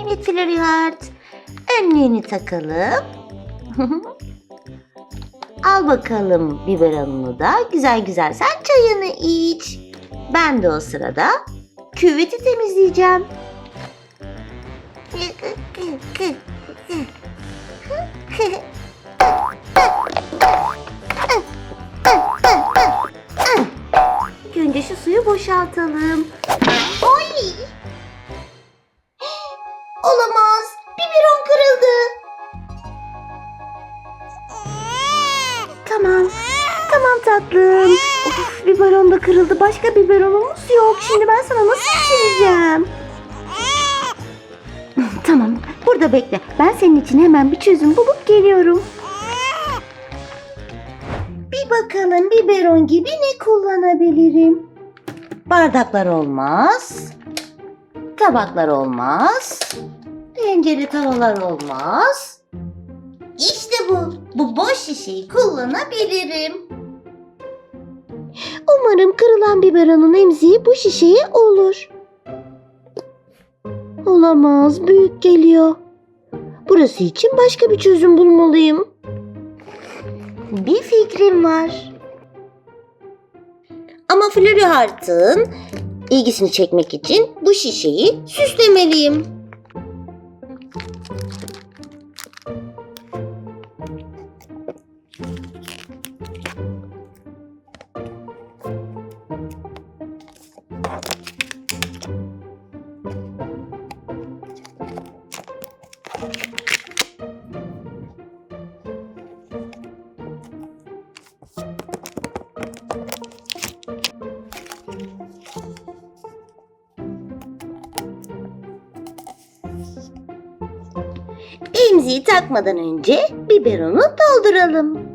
Evet Flurry Heart. Önlüğünü takalım. Al bakalım biberonunu da. Güzel güzel sen çayını iç. Ben de o sırada küveti temizleyeceğim. Önce şu suyu boşaltalım. Oy! Tatlım. Of biberon da kırıldı. Başka biberonumuz yok. Şimdi ben sana nasıl içireceğim? tamam. Burada bekle. Ben senin için hemen bir çözüm bulup geliyorum. Bir bakalım biberon gibi ne kullanabilirim? Bardaklar olmaz. Tabaklar olmaz. Tencere tavalar olmaz. İşte bu. Bu boş şişeyi kullanabilirim. Umarım kırılan biberonun emziği bu şişeye olur. Olamaz, büyük geliyor. Burası için başka bir çözüm bulmalıyım. Bir fikrim var. Ama Flurry Heart'ın ilgisini çekmek için bu şişeyi süslemeliyim. Emziği takmadan önce biberonu dolduralım.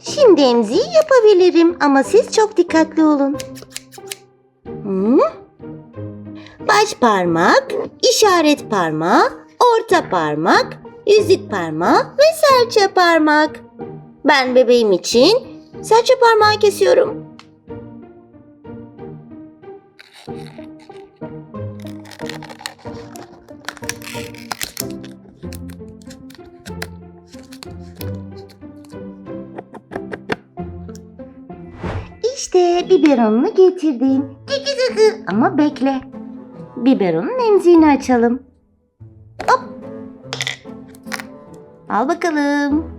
Şimdi emziği yapabilirim ama siz çok dikkatli olun. Hı? Baş parmak, işaret parmağı, orta parmak, yüzük parmağı ve serçe parmak. Ben bebeğim için serçe parmağı kesiyorum. İşte biberonunu getirdim. Ama bekle. Biberonun emziğini açalım. Hop. Al bakalım.